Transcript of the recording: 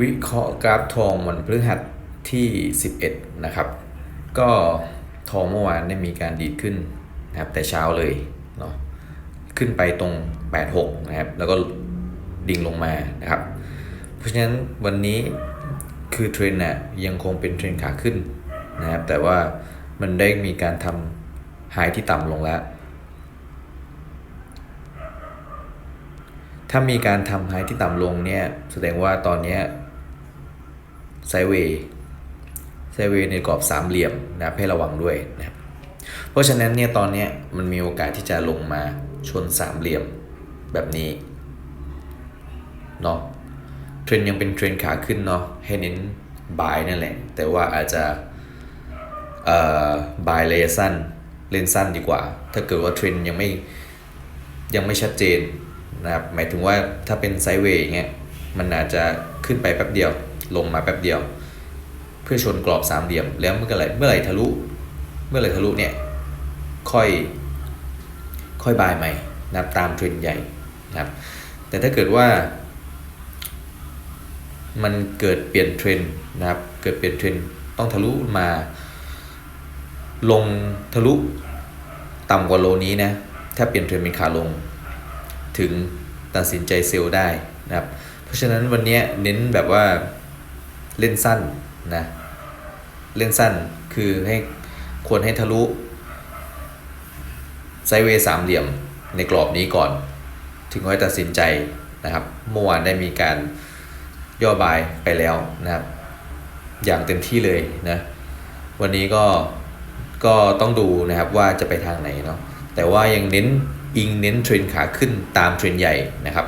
วิเคราะห์กราฟทองวันพฤหัสที่ 11 นะครับ ก็ทองเมื่อวานได้มีการดีดขึ้นนะครับแต่เช้าเลยเนาะขึ้นไปตรง 86 นะครับ แล้วก็ดิ่งลงมานะครับ เพราะฉะนั้นวันนี้คือเทรนด์น่ะยังคงเป็นเทรนขาขึ้นนะครับ แต่ว่ามันได้มีการทำไฮที่ต่ำลงแล้ว ถ้ามีการทำไฮที่ต่ำลงเนี่ย แสดงว่าตอนเนี้ ไซเวย์ไซเวย์ในกรอบสามเหลี่ยมนะครับให้ระวังด้วยนะครับเพราะฉะนั้นเนี่ยตอนนี้มันมีโอกาสที่จะลงมาชนสามเหลี่ยมแบบนี้เนาะเทรนยังเป็นเทรนขาขึ้นเนาะให้เน้นบายนั่นแหละ แต่ว่าอาจจะเอ่อบายระยะสั้นเล่นสั้นดีกว่า ถ้าเกิดว่าเทรนยังไม่ยังไม่ชัดเจนนะครับหมายถึงว่าถ้าเป็นไซด์เวย์อย่างเงี้ยมันอาจจะขึ้นไปแป๊บเดียว ลงมาแป๊บเดียว เพื่อชนกรอบสามเหลี่ยม แล้วเมื่อไหร่เมื่อไหร่ทะลุ เมื่อไหร่ทะลุเนี่ยค่อยค่อยบายใหม่นับตามเทรนด์ใหญ่นะครับ แต่ถ้าเกิดว่ามันเกิดเปลี่ยนเทรนด์นะครับ เกิดเปลี่ยนเทรนด์ต้องทะลุมา ลงทะลุต่ำกว่าโลนี้นะ ถ้าเปลี่ยนเทรนด์เป็นขาลง ถึงตัดสินใจเซลล์ได้นะครับ เพราะฉะนั้นวันนี้เน้นแบบว่า เล่นสั้นนะเล่นสั้นคือให้ควรให้ทะลุไซเวย์สามเหลี่ยมในกรอบนี้ก่อน ถึงค่อยตัดสินใจนะครับเมื่อวานได้มีการย่อบายไปแล้วนะครับ อย่างเต็มที่เลยนะวันนี้ก็ก็ต้องดูนะครับว่าจะไปทางไหนเนาะแต่ว่ายังเน้นอิงเน้นเทรนขาขึ้นตามเทรนใหญ่นะครับ